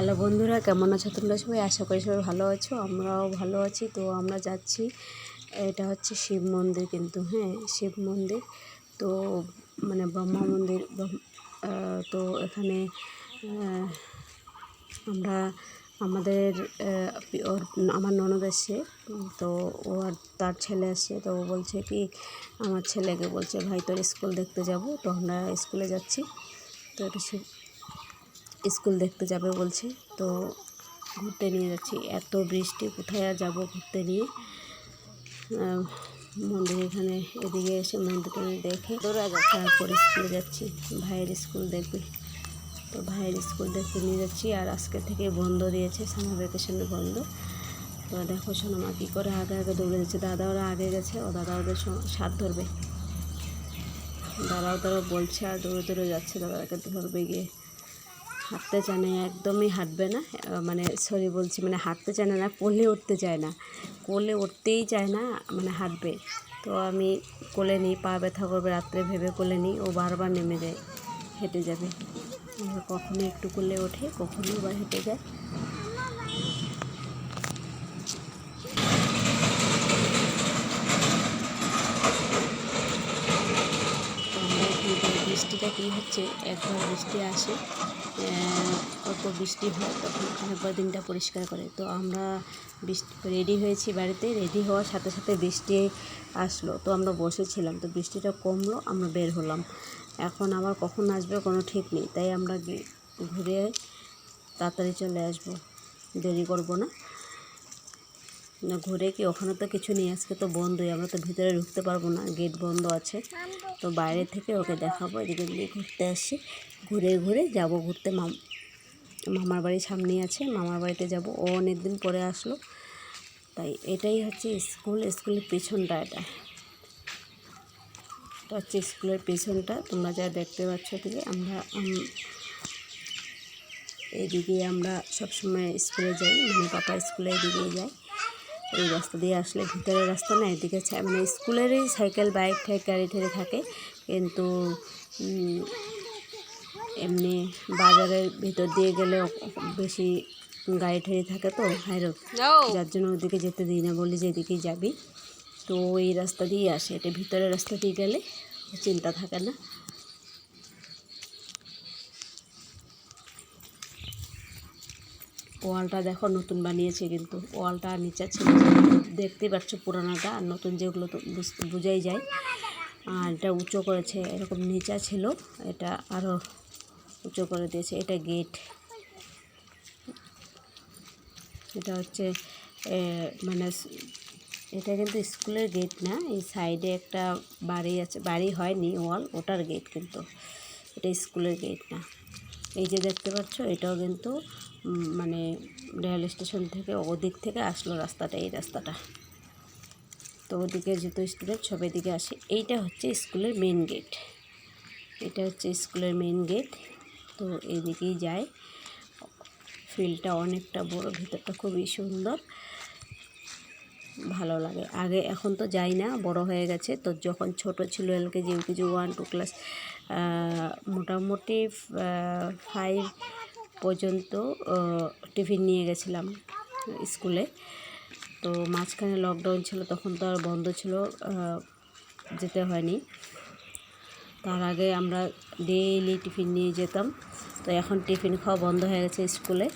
Hello বন্ধুরা, কেমন আছো তোমরা সবাই? আশা করি সবাই ভালো আছো, আমরাও ভালো আছি। তো আমরা যাচ্ছি, এটা হচ্ছে শিব মন্দির কিন্তু হ্যাঁ শিব মন্দির। তো মানে ব্রহ্মা মন্দির তো এখানে আমরা আমাদের ওর, আমার ননদ এসছে, তো ও আর তার ছেলে আসছে তো ও বলছে কি, আমার ছেলেকে বলছে, ভাই, তোর স্কুল দেখতে যাব? তো আমরা স্কুলে যাচ্ছি। তো এটা স্কুল দেখতে যাবে বলছে। তো ঘুরতে নিয়ে যাচ্ছি। এত বৃষ্টি, কোথায় আর যাব ঘুরতে নিয়ে? মন্দির এখানে এদিকে এসে মন্দিরটা দেখে তারপরে স্কুলে যাচ্ছি। ভাইয়ের স্কুল দেখবে। তো ভাইয়ের স্কুল দেখতে নিয়ে যাচ্ছি। আর আজকে থেকে বন্ধ দিয়েছে, সামার ভ্যাকেশনে বন্ধ। তো দেখো শোনো সোনামা কী করে আগে আগে দৌড়ে যাচ্ছে দাদা ওরা আগে গেছে, ও দাদা ওদের সাথ ধরবে। দাদাও তারা বলছে আর দৌড়ে দৌড়ে যাচ্ছে, দাদাকে ধরবে গিয়ে। হাঁটতে চায় না, একদমই হাঁটবে না। মানে সরি বলছি মানে হাঁটতে চায় না কোলে উঠতে চায় না। কোলে উঠতেই চায় না মানে হাঁটবে। তো আমি কোলে নিই, পা ব্যথা করবে, রাত্রে ভেবে কোলে নিই, ও বারবার নেমে যায়, হেঁটে যাবে। কখনো একটু কোলে ওঠে, কখনো আবার হেঁটে যায়। বৃষ্টিটা কী হচ্ছে? একবার বৃষ্টি আসে। অল্প বৃষ্টি হয় তখন আরেকবার দিনটা পরিষ্কার করে। তো আমরা বৃষ্টি রেডি হয়েছি বাড়িতে, রেডি হওয়ার সাথে সাথে বৃষ্টি আসলো। তো আমরা বসেছিলাম, তো বৃষ্টিটা কমলো, আমরা বের হলাম। এখন আবার কখন আসবে কোনো ঠিক নেই, তাই আমরা ঘুরে তাড়াতাড়ি চলে আসব। দেরি করব না। ঘুরে কি ওখানে তো কিছু নেই, আজকে তো বন্ধই, আমরা তো ভিতরে ঢুকতে পারব না গেট বন্ধ আছে। তো বাইরে থেকে ওকে দেখাবো, এদিকে দিয়ে ঘুরতে আসি, ঘুরে ঘুরে যাব ঘুরতে। মাম, মামার বাড়ির সামনেই আছে, মামার বাড়িতে যাব। ও অনেক দিন পরে আসলো, তাই এটাই হচ্ছে স্কুল, স্কুলের পেছনটা এটা। এটা হচ্ছে স্কুলের পেছনটা, তোমরা যা দেখতে পাচ্ছ এদিকে, আমরা এদিকে আমরা সবসময় স্কুলে যাই মানে পাপা স্কুলে এদিকেই যায় এই রাস্তা দিয়ে আসলে ভিতরের রাস্তা না এদিকে মানে স্কুলেরই সাইকেল বাইক ঠাইক গাড়ি ঠেড়ে থাকে। কিন্তু এমনি বাজারের ভিতর দিয়ে গেলে বেশি গাড়ি ঠেড়ে থাকে তো হাইরোড যার জন্য ওদিকে যেতে দিই না বলি যে এদিকেই যাবি। তো এই রাস্তা দিয়ে আসে। এটা ভিতরের রাস্তা দিয়ে গেলে চিন্তা থাকে না। ওয়ালটা দেখো নতুন বানিয়েছে কিন্তু। ওয়ালটা নিচে ছিল দেখতে পাচ্ছ পুরানোটা, আর নতুন যেগুলো তো বোঝাই যায়। আর এটা উঁচু করেছে, এরকম নিচা ছিল, এটা আরও উঁচু করে দিয়েছে, এটা গেট। এটা হচ্ছে মানে এটা কিন্তু স্কুলের গেট না, এই সাইডে একটা বাড়ি আছে, বাড়ি হয়নি ওয়াল, ওটার গেট কিন্তু। এটা স্কুলের গেট না। এই যে দেখতে পাচ্ছ, এটাও কিন্তু মানে রেল স্টেশন থেকে ওদিক থেকে আসলো রাস্তাটা, এই রাস্তাটা। তো ওদিকে যত স্টুডেন্ট সব এদিকে আসে। এইটা হচ্ছে স্কুলের মেন গেট এটা হচ্ছে স্কুলের মেন গেট তো এদিকেই যায়। ফিল্ডটা অনেকটা বড়, ভিতরটা খুবই সুন্দর। ভালো লাগে। আগে এখন তো যাই না, বড় হয়ে গেছে। তো যখন ছোট ছিল LKG UKG one, two class মোটামুটি ফাইভ পর্যন্ত টিফিন নিয়ে গেছিলাম স্কুলে। তো মাঝখানে লকডাউন ছিল, তখন তো আর বন্ধ ছিল যেতে হয়নি। তার আগে আমরা ডেইলি টিফিন নিয়ে যেতাম। তো এখন টিফিন খাওয়া বন্ধ হয়ে গেছে স্কুলে।